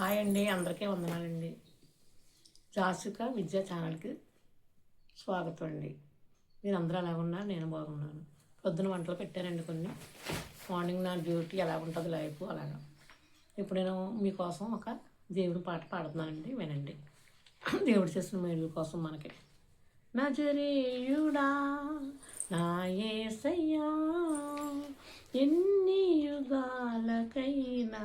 Hi అండి అందరికీ వందనాలండి. జాసుక విద్యా ఛానల్కి స్వాగతం అండి మీరు అందరూ ఎలా ఉన్నారు? నేను బాగున్నాను. పొద్దున వంటలు పెట్టానండి కొన్ని. మార్నింగ్ నా డ్యూటీ ఎలా ఉంటుంది లైఫ్ అలాగా. ఇప్పుడు నేను మీకోసం ఒక దేవుడి పాట పాడుతున్నానండి వినండి. దేవుడు చేసిన మేలు కోసం మనకి. నజరేయుడా నా ఏసయ్యా ఎన్ని యుగాలకైనా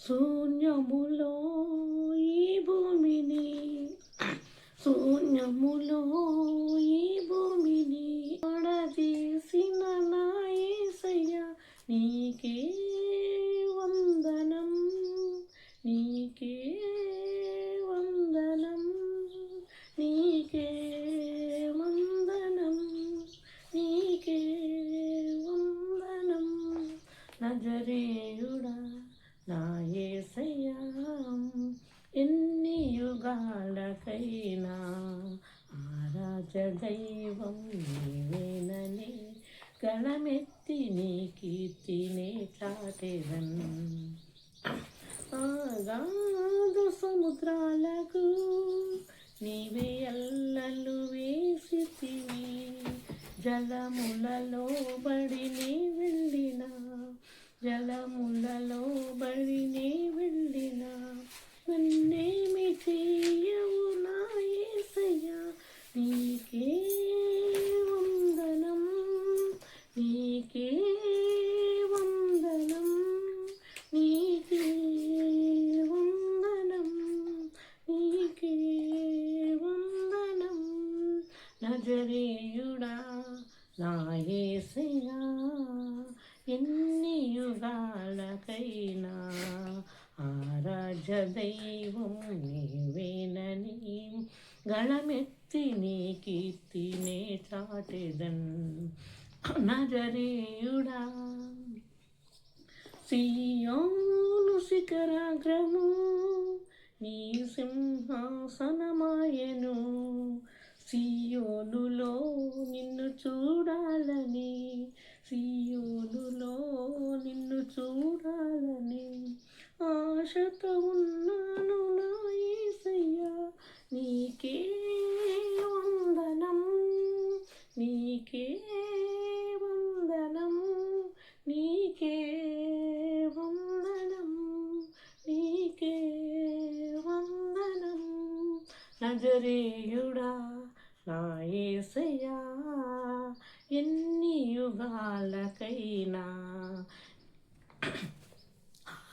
శూన్యములో ఈ భూమిని శూన్యములో ఈ భూమిని పడదీసిన నాయసయ్య నీకే వందనం నీకే ఎన్ని యుగాలకైనా ఆరాజ దైవం నీవేనని గణమెత్తి నీ కీర్తినే చాటెదన్. ఆగాదు సముద్రాలకు నీవే అల్లలు వేసితివి జలములలో బడిని వెళ్ళిన జలములలో బడి నీ వెళ్ళిన నన్నేమి చెయ్యవు నా యేసయ్యా నీకే వందనం నీకే వందనం నీకే వందనం నీకే వందనం నజరేయుడా నా ఎన్ని యుగాలకైనా ఆరాధ్య దైవం నీవేనని గణమెత్తి నీ కీర్తినే చాటెదన్ నజరేయుడా సియోను శిఖరాగ్రము నీ సింహాసనమాయను సియోనులో నిన్ను చూడాలని సియోనులో నిన్ను చూడాలని ఆశతో ఉన్నాను నా ఏసయ్యా. నీకే వందనం నీకే వందనం నీకే వందనం నీకే వందనం. నజరేయుడా నా ఎన్ని యుగాలకైనా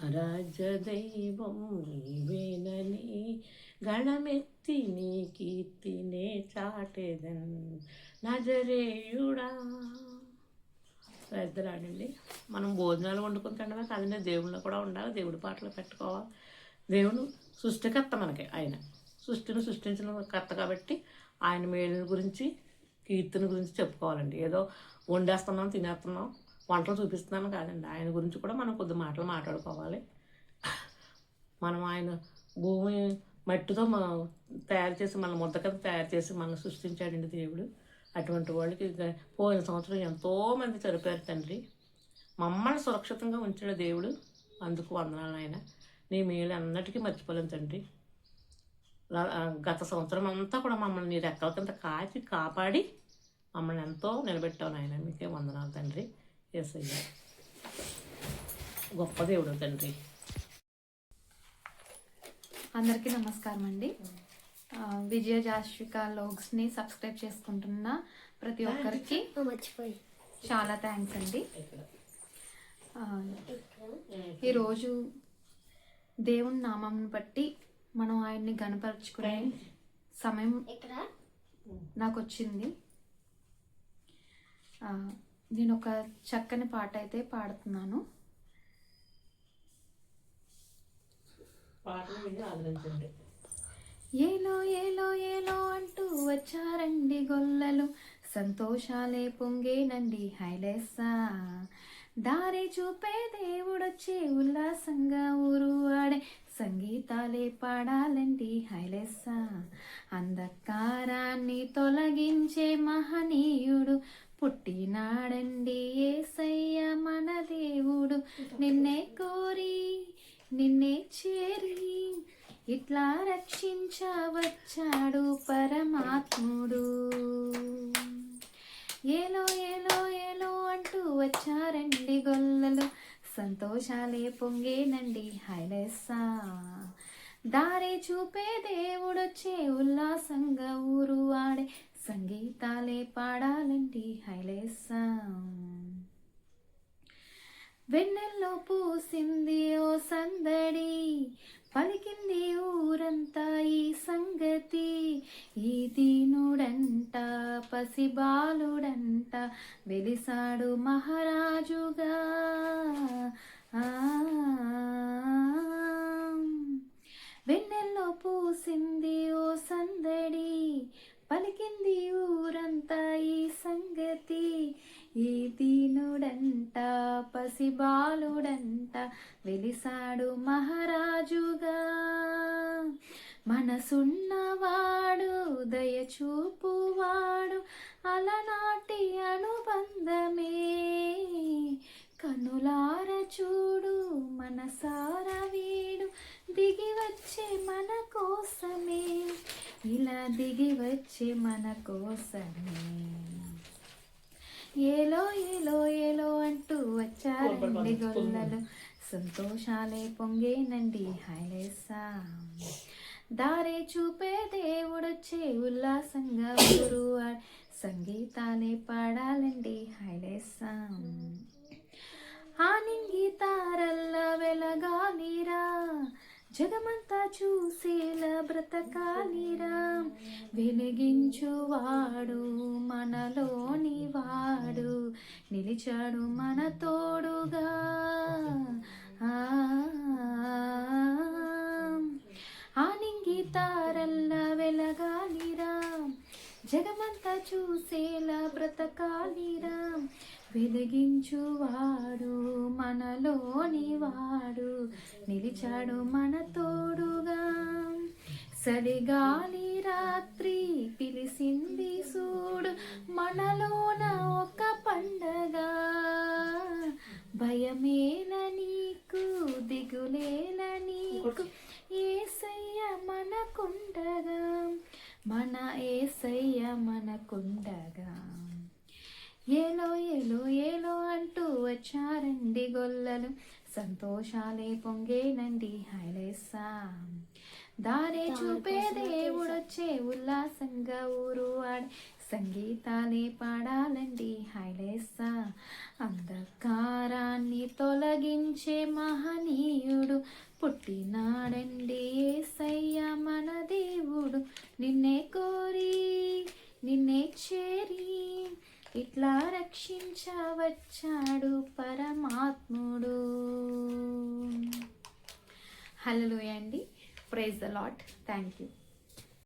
రాజ దైవం నీవేనని గణమెత్తి నీ కీర్తినే చాటెదన్ నజరేయుడా. పెద్దలాడండి మనం భోజనాలు వండుకుని తినడమే కాదండి దేవుళ్ళు కూడా ఉండాలి దేవుడి పాటలు పెట్టుకోవాలి. దేవుడు సృష్టికర్త మనకి ఆయన. సృష్టిని సృష్టించిన కర్త కాబట్టి ఆయన మేలు గురించి కీర్తిని గురించి చెప్పుకోవాలండి. ఏదో వండేస్తున్నాం తినేస్తున్నాం వంటలు చూపిస్తున్నాను కాదండి. ఆయన గురించి కూడా మనం కొద్ది మాటలు మాట్లాడుకోవాలి. మనం ఆయన భూమి మట్టితో మనం తయారు చేసి మన ముద్ద కింద తయారు చేసి మనం సృష్టించాడండి దేవుడు. అటువంటి వాళ్ళకి పోయిన సంవత్సరం ఎంతోమంది చనిపోయారు తండ్రి. మమ్మల్ని సురక్షితంగా ఉంచాడు దేవుడు. అందుకు వందనాలు ఆయన నీ మేలు అన్నటికీ మర్చిపోలేం తండ్రి. గత సంవత్సరం అంతా కూడా మమ్మల్ని నీ రెక్కల కింద కాచి కాపాడి మమ్మల్ని ఎంతో నిలబెట్టావు నాయన. మీకే వందనాలు తండ్రి. ఏసయ్య. గొప్ప దేవుడు తండ్రి. అందరికీ నమస్కారం అండి విజయ జాస్విక లోగ్స్ని సబ్స్క్రైబ్ చేసుకుంటున్న ప్రతి ఒక్కరికి మర్చిపోయి. చాలా థ్యాంక్స్ అండి. ఈరోజు దేవుని నామం బట్టి మనం ఆయన్ని గనపరుచుకునే సమయం ఇక్కడ నాకు వచ్చింది నేను ఒక చక్కని పాట అయితే పాడుతున్నాను. ఏలో ఏలో ఏలో అంటూ వచ్చారండి గొల్లలు. సంతోషాలే పొంగేనండి హైలేసా. దారి చూపే దేవుడొచ్చే ఉల్లాసంగా ఊరు ఆడే సంగీతాలే పాడాలండి హైలేసా. అంధకారాన్ని తొలగించే మహనీయుడు పుట్టినాడండి ఏసయ్య మన దేవుడు. నిన్నే కోరి నిన్నే చేరి ఇట్లా రక్షించవచ్చాడు పరమాత్ముడు. ఏలో ఏలో ఏలో అంటూ వచ్చారండి గొల్లలు. సంతోషాలే పొంగేనండి. హైలెస్సా దారి చూపే దేవుడొచ్చే ఉల్లాసంగా ఊరు ఆడే సంగీతాలే పాడాలండి. హైలెస్సా వెన్నెల్లో పూసింది ఓ సందడి పలికింది ఊరంతా ఈ సంగతి. ఈ దీనుడంట పసిబాలుడంట వెలిసాడు మహారాజుగా. వెన్నెల్లో పూసింది ఓ సందడి పలికింది ఊరంతా ఈ సంగతి ఈ దీనుడంట పసిబాలుడంట వెలిసాడు మహారాజుగా మనసున్నవాడు దయచూపువాడు అలనాటి అనుబంధమే కనులార చూడు మనసార వీడు. దిగి వచ్చే మన కోసమే. ఇలా దిగి వచ్చే మన కోసమే. ఏలో ఏలో ఏలో అంటూ వచ్చారండి గొల్లలు. సంతోషాలే పొంగేనండి హైలేసా. దారే చూపే దేవుడొచ్చే ఉల్లాసంగా ఊరు సంగీతాలే పాడాలండి హైలేసా. ఆనింగి తారల్ల వెలగాలిరా జగమంతా చూసేలా బ్రతకాలిరా వెలిగించువాడు మనలోని వాడు. నిలిచాడు మన తోడుగా. ఆ. ఆనింగి తారల్ల వెలగాలిరా జగమంతా చూసేలా బ్రతకాలిరా వెలిగించువాడు మనలోని వాడు. నిలిచాడు మన తోడుగా. సరిగాలి రాత్రి పిలిసింది సూడు మనలోన ఒక పండగ. భయమేల నీకు దిగులేల నీకు ఏసయ్య మనకుండగా. మన ఏసయ్య మనకుండగా. ఏలో ఏలో ఏలో అంటూ వచ్చారండి గొల్లలు. సంతోషాలే పొంగేనండి హైలేసా దారే చూపే దేవుడొచ్చే ఉల్లాసంగా ఊరు ఆడే సంగీతాలే పాడాలండి హైలేసా అంధకారాన్ని తొలగించే మహనీయుడు. పుట్టినాడండి ఏసయ్య మన దేవుడు. నిన్నే కోరి నిన్నే చేరి ఇట్లా రక్షించవచ్చాడు పరమాత్ముడు. హలో అండి. Praise the Lord thank you